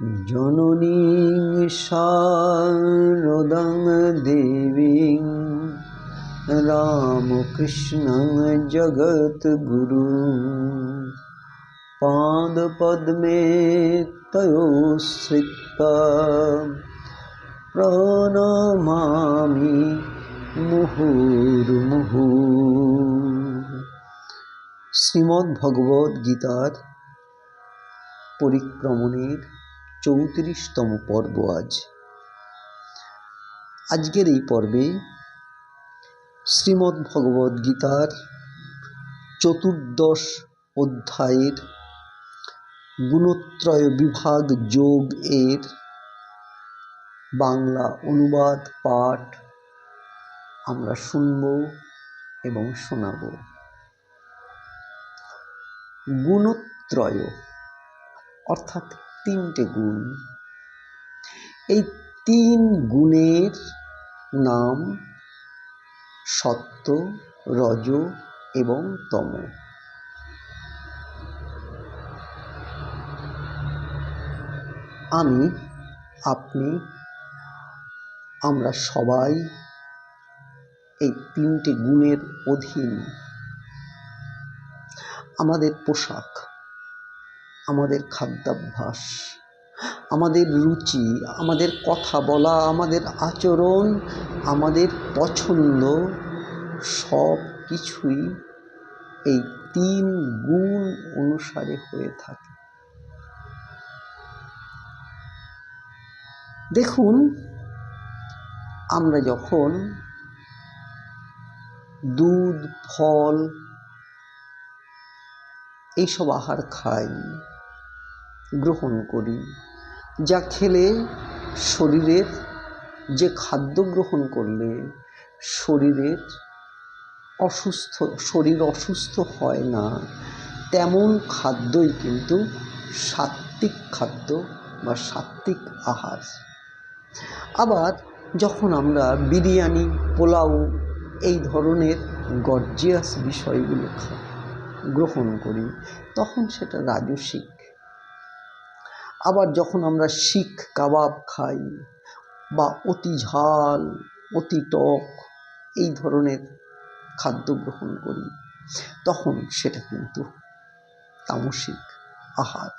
জননীং শারদাং দেবীং রামকৃষ্ণং জগদ্গুরু পাদপদ্মে তয়োশ্রিতা প্রণমামি মুহুর্মুহু। শ্রীমদ্ ভগবদ্ গীতার পরিক্রমণের চৌত্রিশতম পর্ব আজ। আজকের এই পর্বে শ্রীমদ্ ভগবদ্ গীতার চতুর্দশ অধ্যায়ের গুণত্রয় বিভাগ যোগ এর বাংলা অনুবাদ পাঠ আমরা শুনব এবং শোনাব। গুণত্রয় অর্থাৎ তিনটে গুণ। এই তিন গুণের নাম সত্য, রজ এবং তম। আমি, আপনি, আমরা সবাই এই তিনটে গুণের অধীন। আমাদের পোশাক। আমাদের খাদ্যাভ্যাস, আমাদের রুচি, আমাদের কথা বলা, আমাদের আচরণ, আমাদের পছন্দ, সব কিছুই এই তিন গুণ অনুসারে হয়ে থাকে। দেখুন, আমরা যখন দুধ, ফল, এইসব আহার খাই গ্রহণ করি, যা খেলে শরীরের যে খাদ্য গ্রহণ করলে শরীরের অসুস্থ, শরীর অসুস্থ হয় না, তেমন খাদ্যই কিন্তু সাত্ত্বিক খাদ্য বা সাত্ত্বিক আহার। আবার যখন আমরা বিরিয়ানি, পোলাও এই ধরনের গর্জিয়াস বিষয়গুলো গ্রহণ করি, তখন সেটা রাজসিক। আবার যখন আমরা শিখ কাবাব খাই বা অতি ঝাল, অতি টক এই ধরনের খাদ্য গ্রহণ করি, তখন সেটা কিন্তু তামসিক আহার।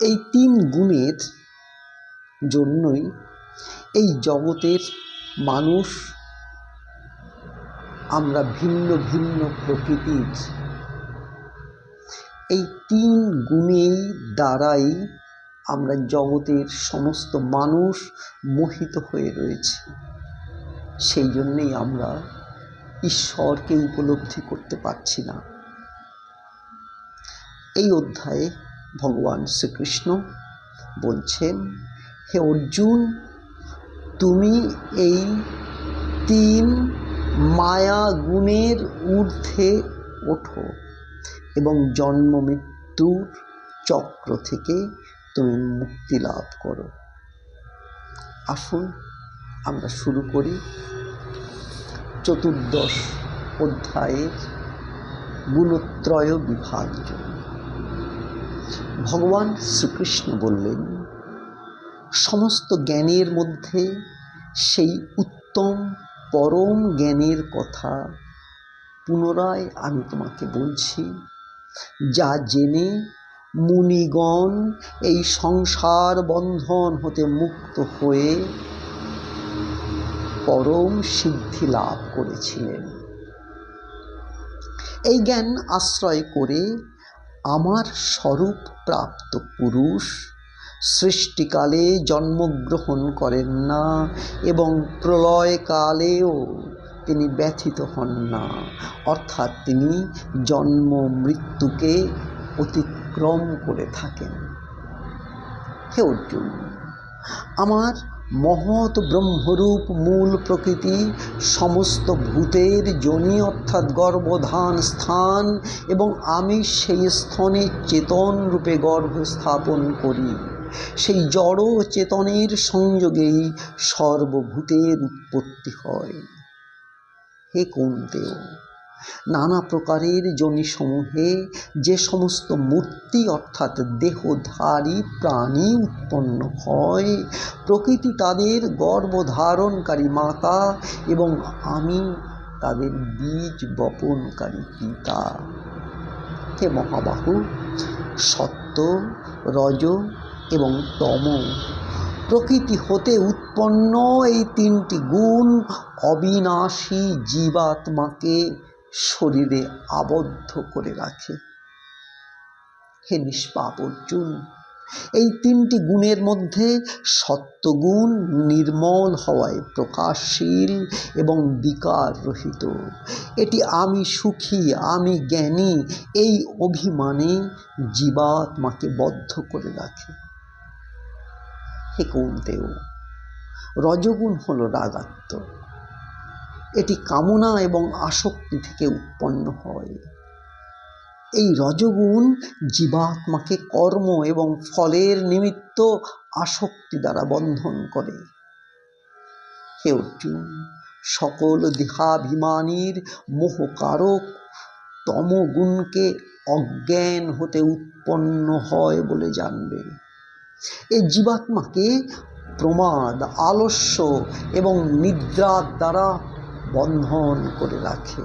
এই তিন গুণের জন্যই এই জগতের মানুষ আমরা ভিন্ন ভিন্ন প্রকৃতির এই তিন গুণেই দ্বারাই আমরা জগতের সমস্ত মানুষ মোহিত হয়ে রয়েছি। সেই জন্যেই আমরা ঈশ্বরকে উপলব্ধি করতে পারছি না। এই অধ্যায়ে ভগবান শ্রীকৃষ্ণ বলছেন, হে অর্জুন, তুমি এই তিন মায়া গুণের ঊর্ধ্বে ওঠো। এবং জন্ম মৃত্যুর চক্র থেকে তুমি মুক্তি লাভ করো। আসুন, আমরা শুরু করি চতুর্দশ অধ্যায়ের গুণত্রয় বিভাগ ভগবান শ্রীকৃষ্ণ বললেন, সমস্ত জ্ঞানের মধ্যে সেই উত্তম পরম জ্ঞানের কথা পুনরায় আমি তোমাকে বলছি যা জেনে মুনিগণ এই সংসার বন্ধন হতে মুক্ত হয়ে পরম সিদ্ধি লাভ করেছিলেন। এই জ্ঞান আশ্রয় করে আমার স্বরূপ প্রাপ্ত পুরুষ সৃষ্টিকালে জন্মগ্রহণ করেন না এবং প্রলয়কালেও তিনি ব্যথিত হন না। অর্থাৎ তিনি জন্ম মৃত্যুকে অতিক্রম করে থাকেন। হে অর্জুন, আমার মহৎ ব্রহ্মরূপ মূল প্রকৃতি, সমস্ত ভূতের জনি অর্থাৎ গর্ভধান স্থান এবং আমি সেই স্থনে চেতন রূপে গর্ভ স্থাপন করি। সেই জড় চেতনের সংযোগেই সর্বভূতের উৎপত্তি হয়। হে কৌন্তেয় নানা প্রকারের যোনিসমূহে যে সমস্ত মূর্তি অর্থাৎ দেহধারী প্রাণী উৎপন্ন হয়, প্রকৃতি তাদের গর্ভধারণকারী মাতা এবং আমি তাদের বীজ বপনকারী পিতা। হে মহাবাহু, সত্য, রজ এবং তম প্রকৃতি হতে উৎপন্ন এই তিনটি গুণ অবিনাশী জীবাত্মাকে শরীরে আবদ্ধ করে রাখে। হে নিষ্পাপ অর্জুন, এই তিনটি গুণের মধ্যে সত্যগুণ নির্মল হওয়ায় প্রকাশশীল এবং বিকার রহিত এটি আমি সুখী, আমি জ্ঞানী, এই অভিমানে জীবাত্মাকে বদ্ধ করে রাখে। হে কৌন্তেয় রজগুণ হল রাগাত্মক এটি কামনা এবং আসক্তি থেকে উৎপন্ন হয়। এই রজগুণ জীবাত্মাকে কর্ম এবং ফলের নিমিত্ত আসক্তি দ্বারা বন্ধন করে। হে অর্জুন, সকল দেহাভিমানীর মোহকারক তমগুণকে অজ্ঞান হতে উৎপন্ন হয় বলে জানবে। এই জীবাত্মাকে প্রমাদ, আলস্য এবং নিদ্রার দ্বারা বন্ধন করে রাখে।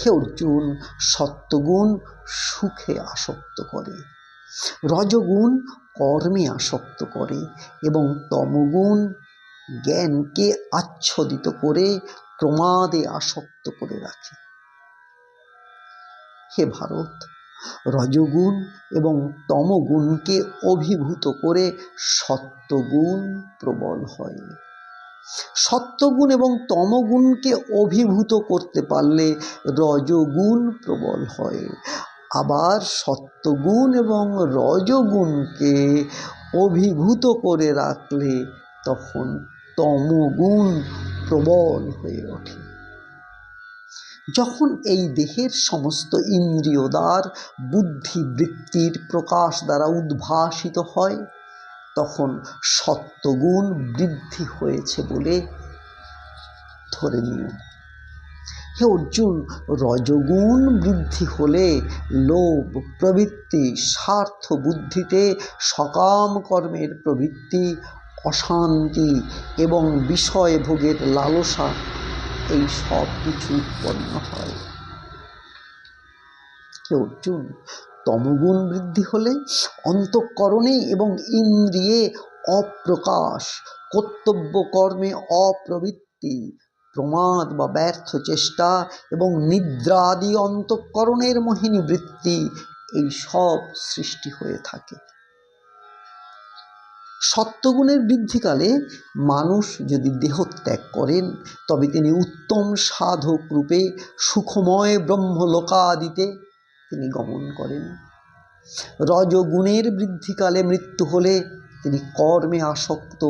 হে অর্জুন, সত্যগুণ সুখে আসক্ত করে। রজগুণ কর্মে আসক্ত করে এবং তমগুণ জ্ঞানকে আচ্ছদিত করে প্রমাদে আসক্ত করে রাখে। হে ভারত রজগুণ এবং তমগুণকে অভিভূত করে সত্যগুণ প্রবল হয়। সত্যগুণ এবং তমগুণকে অভিভূত করতে পারলে রজগুণ প্রবল হয়। আবার সত্যগুণ এবং রজগুণকে অভিভূত করে রাখলে তখন তমগুণ প্রবল হয়ে ওঠে। যখন এই দেহের সমস্ত ইন্দ্রিয় দ্বার বুদ্ধি প্রকাশ দ্বারা উদ্ভাসিত হয়, তখন সত্যগুণ বৃদ্ধি হয়েছে বলে ধরে নিও। হে অর্জুন, রজগুণ বৃদ্ধি হলে লোভ, প্রবৃত্তি, স্বার্থ বুদ্ধিতে সকাম কর্মের প্রবৃত্তি, অশান্তি এবং বিষয় ভোগের লালসা এই সব কিছু উৎপন্ন হয়। অর্জুন, তমগুণ বৃদ্ধি হলে অন্তঃকরণে এবং ইন্দ্রিয়ে অপ্রকাশ কর্তব্য কর্মে অপ্রবৃত্তি, প্রমাদ বা ব্যর্থ চেষ্টা এবং নিদ্রাদি অন্তঃকরণের মোহিনী বৃত্তি এই সব সৃষ্টি হয়ে থাকে। সত্যগুণের বৃদ্ধিকালে মানুষ যদি দেহত্যাগ করেন, তবে তিনি উত্তম সাধক রূপে সুখময় ব্রহ্মলোকাদিতে তিনি গমন করেন। রজগুণের বৃদ্ধিকালে মৃত্যু হলে তিনি কর্মে আসক্ত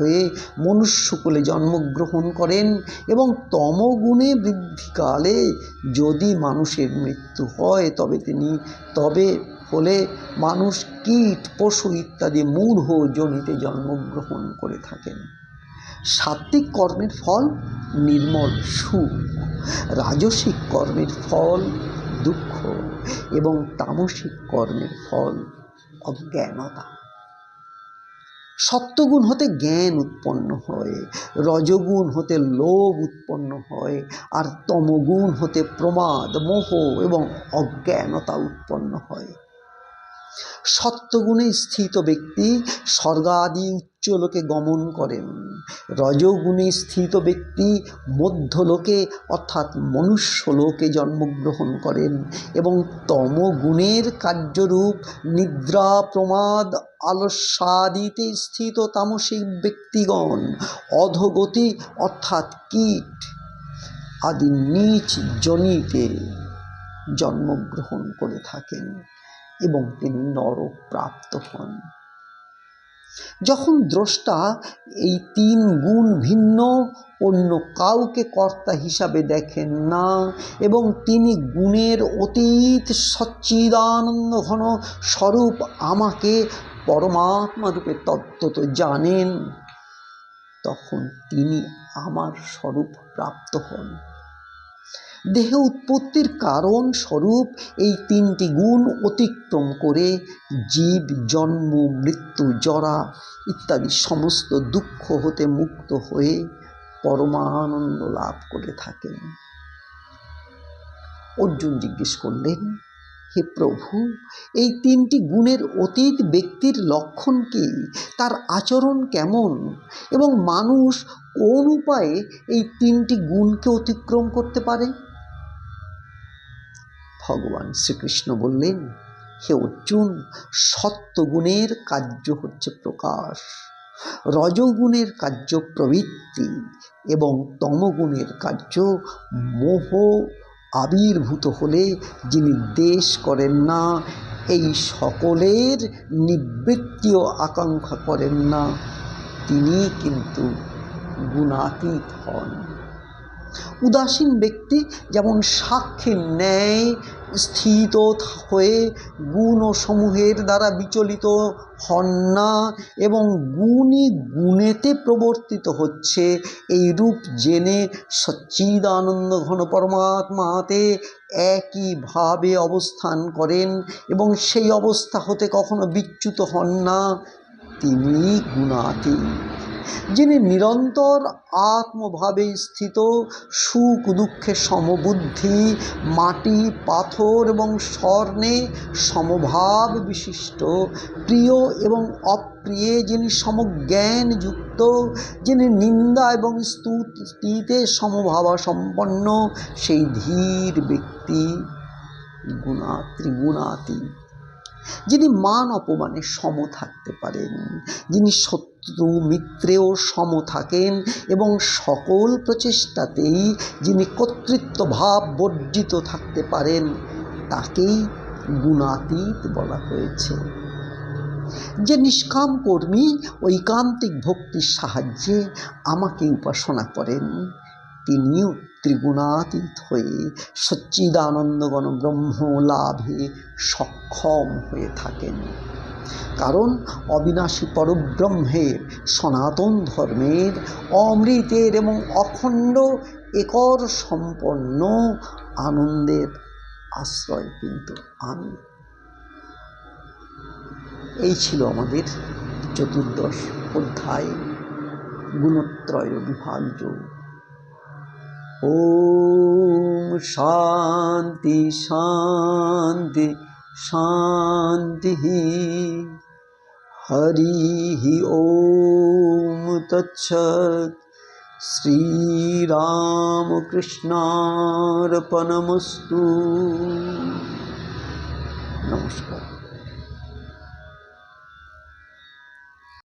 হয়ে মনুষ্যকুলে জন্মগ্রহণ করেন এবং তমগুণে বৃদ্ধিকালে যদি মানুষের মৃত্যু হয়, তবে তিনি, তবে হলে মানুষ কীট, পশু ইত্যাদি মূঢ় জনিতে জন্মগ্রহণ করে থাকেন। সাত্বিক কর্মের ফল নির্মল সুখ, রাজসিক কর্মের ফল দুঃখ এবং তামসিক কর্মের ফল অজ্ঞানতা। সত্যগুণ হতে জ্ঞান উৎপন্ন হয়, রজগুণ হতে লোভ উৎপন্ন হয়, আর তমগুণ হতে প্রমাদ, মোহ এবং অজ্ঞানতা উৎপন্ন হয়। সত্যগুণে স্থিত ব্যক্তি স্বর্গাদি উচ্চলোকে গমন করেন। রজগুণে স্থিত ব্যক্তি মধ্যলোকে অর্থাৎ মনুষ্যলোকে জন্মগ্রহণ করেন এবং তমগুণের কার্যরূপ নিদ্রা, প্রমাদ, আলস্যাদিতে স্থিত তামসিক ব্যক্তিগণ, অধগতি অর্থাৎ কীট আদি নিচ জনিতে জন্মগ্রহণ করে থাকেন। এবং তিনি নরক প্রাপ্ত হন। যখন দ্রষ্টা এই তিন গুণ ভিন্ন, অন্য কাউকে কর্তা হিসাবে দেখেন না এবং তিনি গুণের অতীত সচ্চিদানন্দ ঘন স্বরূপ আমাকে পরমাত্মা রূপে তত্ত্বত জানেন, তখন তিনি আমার স্বরূপ প্রাপ্ত হন। দেহে উৎপত্তির কারণ স্বরূপ এই তিনটি গুণ অতিক্রম করে জীব, জন্ম, মৃত্যু, জরা ইত্যাদি সমস্ত দুঃখ হতে মুক্ত হয়ে পরমানন্দ লাভ করে থাকেন। অর্জুন জিজ্ঞেস করলেন, হে প্রভু, এই তিনটি গুণের অতীত ব্যক্তির লক্ষণ কি? তার আচরণ কেমন? এবং মানুষ কোন উপায়ে এই তিনটি গুণকে অতিক্রম করতে পারে? ভগবান শ্রীকৃষ্ণ বললেন, হে অর্জুন, সত্যগুণের কার্য হচ্ছে প্রকাশ। রজগুণের কার্য প্রবৃত্তি এবং তমগুণের কার্য মোহ আবির্ভূত হলে যিনি দেশ করেন না, এই সকলের নিবৃত্তিও আকাঙ্ক্ষা করেন না, তিনি কিন্তু গুণাতীত হন। উদাসীন ব্যক্তি যেমন সাক্ষীর ন্যায়, স্থিত হয়ে গুণ ও সমূহের দ্বারা বিচলিত হন না এবং গুণই গুণেতে প্রবর্তিত হচ্ছে, এই রূপ জেনে সচ্চিদানন্দ ঘন পরমাত্মাতে একইভাবে অবস্থান করেন এবং সেই অবস্থা হতে কখনো বিচ্যুত হন না। তিনি গুণাতীত। যিনি নিরন্তর আত্মভাবে স্থিত, সুখ দুঃখে সমবুদ্ধি, মাটি, পাথর এবং স্বর্ণে সমভাব বিশিষ্ট, প্রিয় এবং অপ্রিয়ে যিনি সমজ্ঞানযুক্ত যিনি নিন্দা এবং স্তুতিতে সমভাবা সম্পন্ন সেই ধীর ব্যক্তি গুণা, ত্রিগুণাতীত, যিনি মান অপমানে সম থাকতে পারেন, যিনি শত্রু মিত্রেও সম থাকেন এবং সকল প্রচেষ্টাতেই যিনি কর্তৃত্ব ভাব বর্জিত থাকতে পারেন, তাকেই গুণাতীত বলা হয়েছে। যে নিষ্কাম কর্মী ঐকান্তিক ভক্তির সাহায্যে আমাকে উপাসনা করেন, তিনিও ত্রিগুণাতীত হয়ে সচ্চিদানন্দগণ ব্রহ্ম লাভে সক্ষম হয়ে থাকেন। কারণ অবিনাশী পরব্রহ্মের সনাতন ধর্মের অমৃতের এবং অখণ্ড একর সম্পন্ন আনন্দের আশ্রয় কিন্তু আমি। এই ছিল আমাদের চতুর্দশ অধ্যায় গুণত্রয় বিভাজ্য। ওম শান্তি শান্তি শান্তি हरिः ॐ तत्सत् कृष्णार्पणमस्तु नमस्कार।